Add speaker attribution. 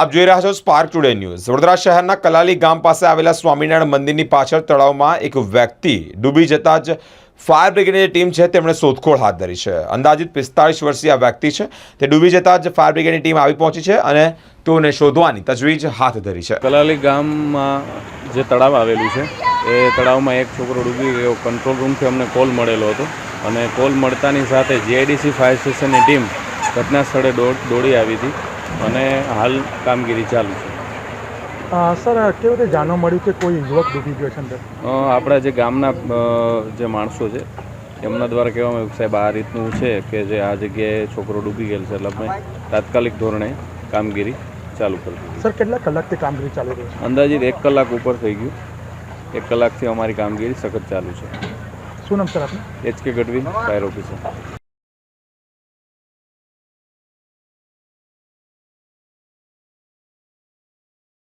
Speaker 1: આપ જોઈ રહ્યા છો સ્પાર્ક ટુડે ન્યૂઝ વડોદરા શહેરના કલાલી ગામ પાસે આવેલા સ્વામિનારાયણ મંદિરની પાછળ તળાવમાં એક વ્યક્તિ ડૂબી જતા જ ફાયર બ્રિગેડની ટીમ છે તેમણે શોધખોળ હાથ ધરી છે. અંદાજિત પિસ્તાળીસ વર્ષીય આ વ્યક્તિ છે. તે ડૂબી જતા જ ફાયર બ્રિગેડની ટીમ આવી પહોંચી છે અને તેઓને શોધવાની તજવીજ હાથ ધરી છે.
Speaker 2: કલાલી ગામમાં જે તળાવ આવેલું છે, એ તળાવમાં એક છોકરો ડૂબી ગયો. કંટ્રોલ રૂમથી અમને કોલ મળેલો હતો અને કોલ મળતાની સાથે જીઆઈડીસી ફાયર સ્ટેશનની ટીમ ઘટના સ્થળે દોડ આવી હતી. અને હાલ કામગીરી ચાલુ છે.
Speaker 3: સર કેવી રીતે જાણવા મળ્યું કે કોઈ યુવક ડૂબી ગયો છે અંદર?
Speaker 2: આપણા જે ગામના જે માણસો છે એમના દ્વારા કહેવામાં આવ્યું સાહેબ આ રીતનું છે કે જે આ જગ્યાએ છોકરો ડૂબી ગયેલ છે એટલે અમે તાત્કાલિક ધોરણે કામગીરી ચાલુ કરી દીધી.
Speaker 3: સર કેટલા કલાકથી કામગીરી ચાલુ રહી છે?
Speaker 2: અંદાજિત એક કલાક ઉપર થઈ ગયું. એક કલાકથી અમારી કામગીરી સખત ચાલુ છે.
Speaker 3: શું નામ સર આપનું?
Speaker 2: H K Gadhvi fire officer.